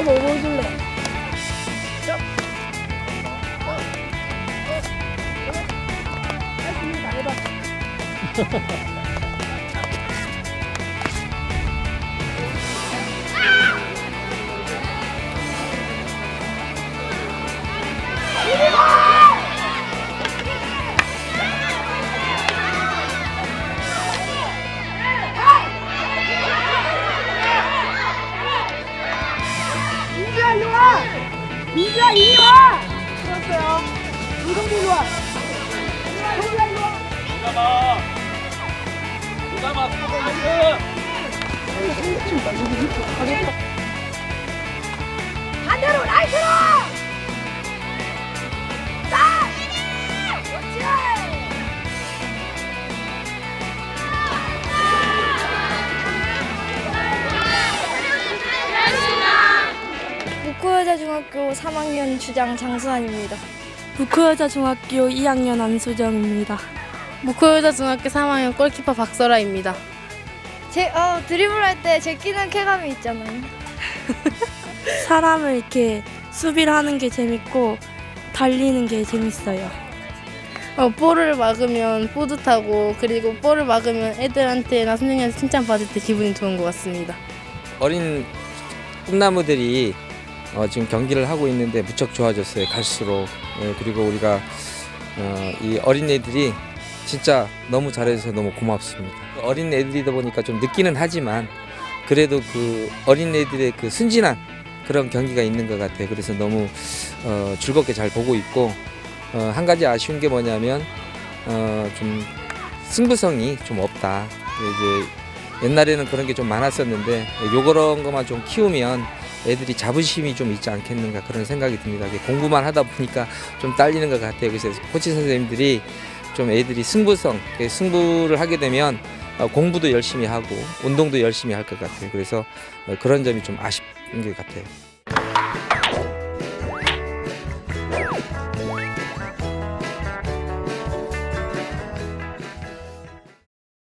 또 뭐. 어. 어. 어. 할수 있는. 야 이리 와! 들었어요. 이동도 이리 와. 민주야 이리 와. 오가마 오가마 스포츠 반대로 라이트로! 북구여자중학교 3학년 주장 장수환입니다. 북구여자중학교 2학년 안소정입니다. 무코여자중학교 3학년 골키퍼 박설아입니다. 제, 어, 드리블 할 때 제끼는 쾌감이 있잖아요. 사람을 이렇게 수비를 하는 게 재밌고 달리는 게 재밌어요. 어, 볼을 막으면 뿌듯하고 그리고 볼을 막으면 애들한테나 선생님한테 칭찬받을 때 기분이 좋은 것 같습니다. 어린 꿈나무들이 어, 지금 경기를 하고 있는데 무척 좋아졌어요 갈수록. 예, 그리고 우리가 어, 이 어린애들이 진짜 너무 잘해줘서 너무 고맙습니다. 어린 애들이다 보니까 좀 늦기는 하지만 그래도 그 어린 애들의 그 순진한 그런 경기가 있는 것 같아요. 그래서 너무 어, 즐겁게 잘 보고 있고 어, 한 가지 아쉬운 게 뭐냐면 어, 좀 승부성이 좀 없다. 이제 옛날에는 그런 게 좀 많았었는데 요런 것만 좀 키우면 애들이 자부심이 좀 있지 않겠는가 그런 생각이 듭니다. 공부만 하다 보니까 좀 딸리는 것 같아요. 그래서 코치 선생님들이 좀 애들이 승부성, 그 승부를 하게 되면 어, 공부도 열심히 하고 운동도 열심히 할 것 같아요. 그래서 어, 그런 점이 좀 아쉽은 것 같아요.